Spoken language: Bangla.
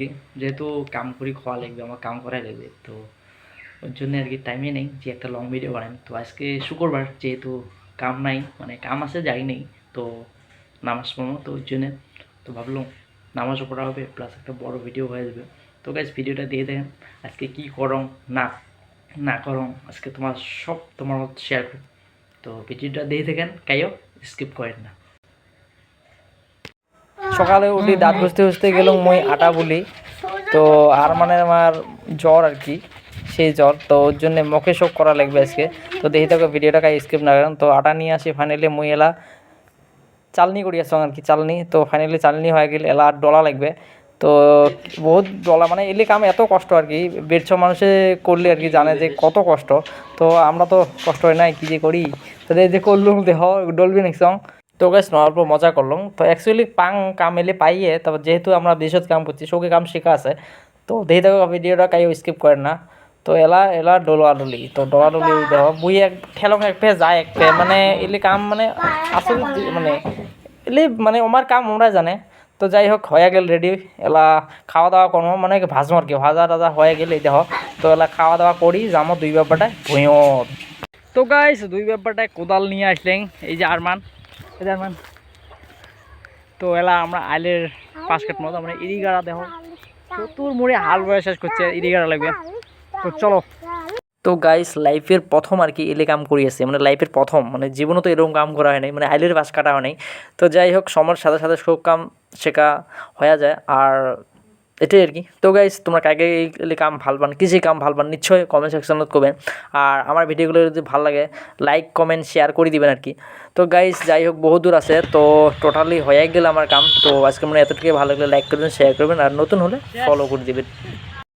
কি যেহেতু কাম করি, খাওয়া লাগবে, আমার কাম করাই লাগবে, তো ওর জন্য আর কি টাইমই নেই যে একটা লং ভিডিও বানাই। তো আজকে শুক্রবার, যেহেতু কাম নাই মানে কাম আছে, যাই নেই, তো নামাজ পড়ব, তো ওই জন্যে। তো ভাবলাম নামাজও পড়া হবে প্লাস একটা বড় ভিডিও হয়ে যাবে। তো গাইজ ভিডিওটা দিয়ে দেখেন আজকে কী করম, না না করম, আজকে তোমার সব তোমার শেয়ার করো। তো ভিডিওটা দিয়ে দেখেন কাইও স্কিপ করেন না। সকালে উঠি, দাঁত ঘষতে ঘষতে গেলাম মই আটা বলি। তো আর মানে আমার জ্বর আর কি, সেই জ্বর। তো ওর জন্য মুখে শোক করা লাগবে আজকে। তো দেখি তোকে ভিডিওটা কাই স্কিপ না করেন। তো আটা নিয়ে আসি ফাইনালি মই এলা চালনি করি আসলাম আর কি, চালনি। তো ফাইনালি চালনি হয়ে গেলে, এলা আর ডলা লাগবে। তো বহুত ডলা মানে এলে কাম এত কষ্ট আর কি বেড়ছ মানুষে করলে আর কি জানে যে কত কষ্ট। তো আমরা তো কষ্ট হয় নাই, কী যে করি? তো যে করলুম, দেহ, ডলবি নিকসং তো গাছ অল্প মজা করলাম। তো অ্যাকচুয়ালি পাং কাম এলে পাইয়ে, তারপর যেহেতু আমরা বিশদ কাম করছি সৌকে কাম শেখা আছে, তো দেখে থাকো ভিডিওটা কাই স্কিপ করেন না। তো এলা এলা ডোলা ডলি, তো ডলা ডলি দেহ বুই এক ঠেলং এক পে যায়, এক পে মানে এলে কাম মানে আসলে মানে এলে মানে আমার কাম আমরা জানে। তো যাই হোক, হয়ে গেল রেডি এলা খাওয়া দাওয়া করব মানে ভাজবো আর কি, ভাজা টাজা হয়ে গেলে দেহ তো এলা খাওয়া দাওয়া করি যাব দুই ব্যাপারটায় ভুঁয়ত তো গাইস দুই ব্যাপারটায় কোদাল নিয়ে আসলেন এই যে আরমান তো এলা আমরা আইলের পাঁচ কাট মতো, আমরা ইরিগাড়া দেখো। চতুর মুড়ে হাল বয়ে শেষ করছে, ইরিগাড়া লাগবে। তো চলো। তো গাইস লাইফের প্রথম আর কি এলে কাম করিয়েছে মানে লাইফের প্রথম মানে জীবনে তো এরকম কাম করা হয় নাই মানে আইলের বাস কাটা হয় নাই। তো যাই হোক, সময়ের সাথে সাথে সব কাম শেখা হয়ে যায়। আর এটাই আর কি। তো গাইজ তোমরা কাকে এই কাম ভালো পান কিসে কাম ভালো পান নিশ্চয়ই কমেন্ট সেকশনত করবেন আর আমার ভিডিওগুলো যদি ভালো লাগে লাইক কমেন্ট শেয়ার করে দিবেন আর কি। তো গাইজ যাই হোক বহু দূর আছে তো টোটালি হয়ে গেল আমার কাম। তো আজকে মানে এতটুকু ভালো লাগলে লাইক করবেন শেয়ার করবেন আর নতুন হলে ফলো করে দিবেন।